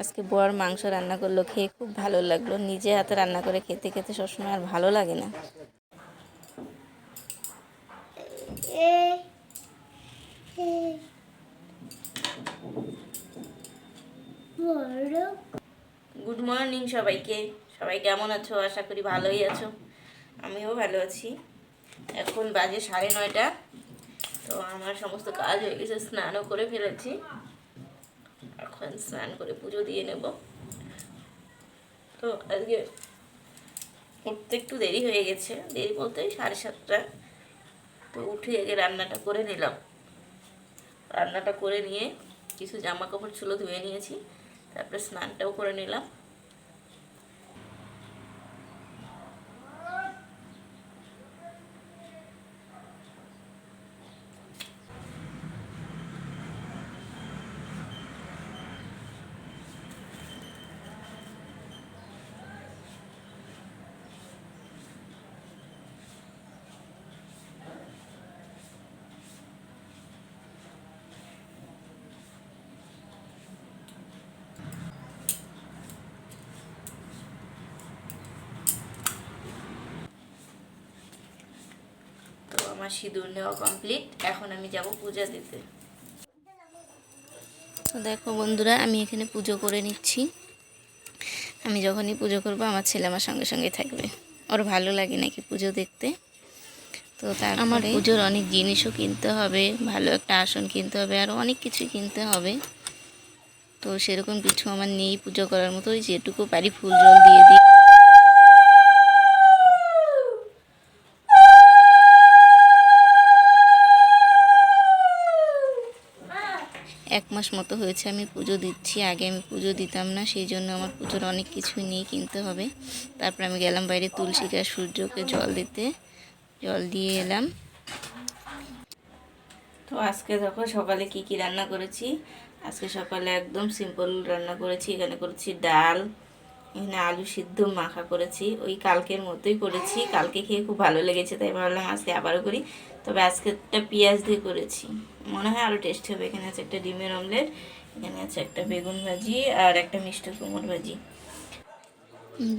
আজকে বর মাংস রান্না করল, খেয়ে খুব ভালো লাগল। নিজে হাতে রান্না করে খেতে খেতে সবসময় আর ভালো লাগে না। গুড মর্নিং সবাইকে। সবাই কেমন আছো? আশা করি ভালোই আছো। আমিও ভালো আছি। এখন বাজে সাড়ে নয়টা। তো আমার সমস্ত কাজ হয়ে গেছে, স্নানও করে ফেলেছি। এখন স্নান করে পুজো দিয়ে নেব। তো আজকে উঠতে একটু দেরি হয়ে গেছে, দেরি বলতে সাড়ে সাতটা। তো উঠে আগে রান্নাটা করে নিলাম। রান্নাটা করে নিয়ে কিছু জামা কাপড় ছিল ধুয়ে নিয়েছি, তারপরে স্নানটাও করে নিলাম তো আমার সিঁদুর নেওয়া কমপ্লিট এখন আমি যাব পূজা দিতে। তো দেখো বন্ধুরা আমি এখানে পুজো করে নিচ্ছি। আমি যখনই পুজো করব আমার ছেলে আমার সঙ্গে সঙ্গে থাকবে। ওর ভালো লাগে নাকি পুজো দেখতে? তো তার আমার পুজোর অনেক জিনিসও কিনতে হবে ভালো একটা আসন কিনতে হবে আর অনেক কিছু কিনতে হবে। তো সেরকম কিছু আমার নেই পুজো করার মতো ওই যেটুকু পারি ফুল জল দিয়ে দিই। মাস মতো হয়েছে, আমি পুজো দিচ্ছি। আগে আমি পুজো দিতাম না, সেই জন্য আমার পুজোর অনেক কিছুই নিয়ে কিনতে হবে। তারপর আমি গেলাম বাইরে তুলসী গাছ, সূর্যকে জল দিতে। জল দিয়ে এলাম। তো আজকে দেখো সকালে কি কি রান্না করেছি? আজকে সকালে একদম সিম্পল রান্না করেছি, এখানে করেছি ডাল এখানে আলু সিদ্ধ মাখা করেছি। ওই কালকের মতোই করেছি। কালকে খেয়ে খুব ভালো লেগেছে, তাই ভাবলাম আজকে আবারও করি। তবে আজকে একটা পেঁয়াজ দিয়ে করেছি। মনে হয় আরও টেস্ট হবে। এখানে আছে একটা ডিমের অমলেট, এখানে আছে একটা বেগুন ভাজি আর একটা মিষ্টি কুমড় ভাজি।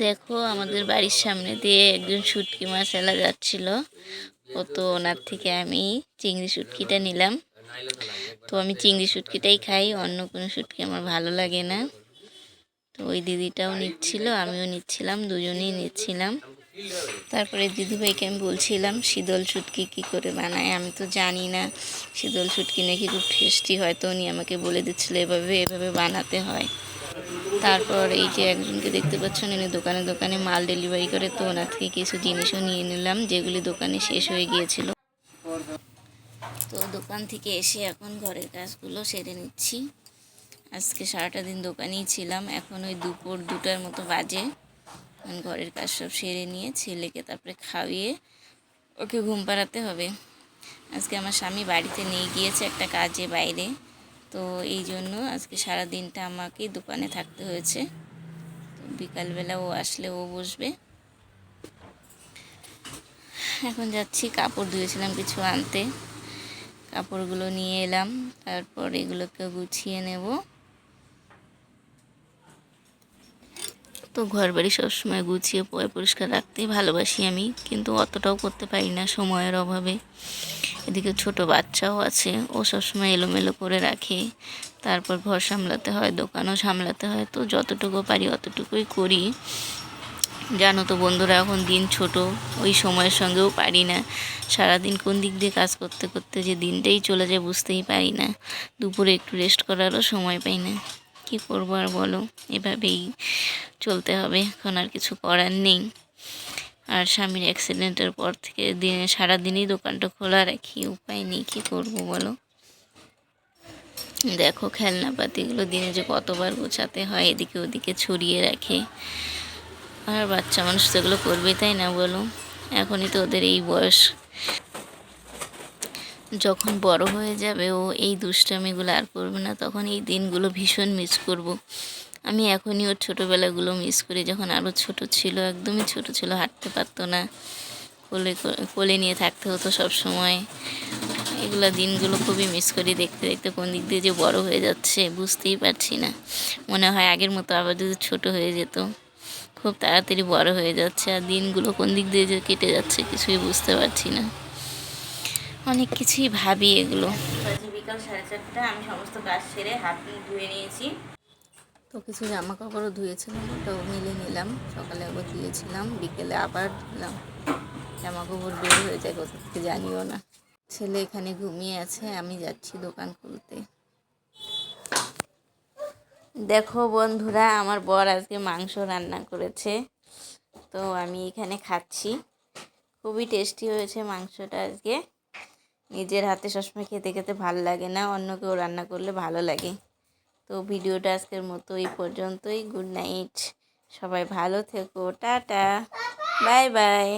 দেখো, আমাদের বাড়ির সামনে দিয়ে একজন শুটকি মাছ এলা যাচ্ছিল। ও তো ওনার থেকে আমি চিংড়ি শুটকিটা নিলাম। তো আমি চিংড়ি শুটকিটাই খাই, অন্য কোনো শুটকি আমার ভালো লাগে না। ওই দিদিটাও নিচ্ছিল, আমিও নিচ্ছিলাম, দুজনেই নিচ্ছিলাম। তারপরে দিদিভাইকে আমি বলছিলাম, শীতল শুটকি কী করে বানায়? আমি তো জানি না, শীতল শুটকি নাকি খুব টেস্টি হয়। তো উনি আমাকে বলে দিচ্ছিল, এভাবে এভাবে বানাতে হয়। তারপর এই যে একজনকে দেখতে পাচ্ছেন, উনি দোকানে দোকানে মাল ডেলিভারি করে। তো ওনার থেকে কিছু জিনিসও নিয়ে নিলাম, যেগুলি দোকানে শেষ হয়ে গিয়েছিল। তো দোকান থেকে এসে এখন ঘরের কাজগুলো সেরে নিচ্ছি। আজকে সারাটা দিন দোকানেই ছিলাম। এখন ওই দুপুর দুটার মতো বাজে। ঘরের কাজ সব সেরে নিয়ে ছেলেকে তারপরে খাইয়ে ওকে ঘুম পাড়াতে হবে। আজকে আমার স্বামী বাড়িতে নিয়ে গিয়েছে একটা কাজে বাইরে। তো এই জন্য আজকে সারা দিনটা আমাকেই দোকানে থাকতে হয়েছে। তো বিকালবেলা ও আসলে ও বসবে। এখন যাচ্ছি, কাপড় ধুয়েছিলাম কিছু আনতে। কাপড়গুলো নিয়ে এলাম, তারপর এগুলোকে গুছিয়ে নেব। তো ঘর বাড়ি সবসময় গুছিয়ে পয়, পরিষ্কার রাখতেই ভালোবাসি আমি, কিন্তু অতটাও করতে পারি না সময়ের অভাবে। এদিকে ছোট বাচ্চাও আছে, ও সবসময় এলোমেলো করে রাখে। তারপর ঘর সামলাতে হয়, দোকানও সামলাতে হয়, তো যতটুকু পারি অতটুকুই করি। জানো তো বন্ধুরা, এখন দিন ছোট, ওই সময়ের সঙ্গেও পারি না। সারাদিন কোন দিক দিয়ে কাজ করতে করতে যে দিনটাই চলে যায় বুঝতেই পারি না। দুপুরে একটু রেস্ট করারও সময় পাই না। কি করব আর বলো? এভাবেই চলতে হবে, এখন আর কিছু করার নেই। আর স্বামীর অ্যাক্সিডেন্টের পর থেকে দিনে, সারাদিনই দোকানটা খোলা রাখি উপায় নেই, কী করব বলো? দেখো খেলনাপাতিগুলো দিনে যে কতবার গোছাতে হয়, এদিকে ওদিকে ছড়িয়ে রাখে। আর বাচ্চা মানুষ তো এগুলো করবে, তাই না বলো? এখনই তো ওদের এই বয়স। যখন বড় হয়ে যাবে, ও এই দুষ্টামিগুলো আর করবে না, তখন এই দিনগুলো ভীষণ মিস করব। আমি এখনই ওর ছোটোবেলাগুলো মিস করি, যখন আরও ছোট ছিল, একদমই ছোট ছিল, হাঁটতে পারতো না। কোলে কোলে নিয়ে থাকতে হতো সব সময় এগুলো দিনগুলো খুবই মিস করি, দেখতে দেখতে কোন দিক দিয়ে যে বড় হয়ে যাচ্ছে, বুঝতেই পারছি না। মনে হয় আগের মতো আবার যদি ছোট হয়ে যেত, খুব তাড়াতাড়ি বড় হয়ে যাচ্ছে, আর দিনগুলো কোন দিক দিয়ে যে কেটে যাচ্ছে কিছুই বুঝতে পারছি না। অনেক কিছুই ভাবি এগুলো। বিকাল সাড়ে চারটা আমি সমস্ত কাজ সেরে হাত ধুয়ে নিয়েছি। তো কিছু জামা কাপড়ও ধুয়েছিলাম ওটাও মিলে নিলাম। সকালে একবার ধুয়েছিলাম বিকেলে আবার ধুলাম। জামা কাপড় বের হয়ে যায় কোথা থেকে জানিও না। ছেলে এখানে ঘুমিয়ে আছে আমি যাচ্ছি দোকান খুলতে। দেখো বন্ধুরা আমার বর আজকে মাংস রান্না করেছে। তো আমি এখানে খাচ্ছি। খুবই টেস্টি হয়েছে মাংসটা আজকে। নিজের হাতে সবসময় খেতে খেতে ভালো লাগে না, অন্য কেউ রান্না করলে ভালো লাগে। তো ভিডিওটা আজকের মতো এই পর্যন্তই। Good night. সবাই ভালো থেকো। টাটা। Bye bye.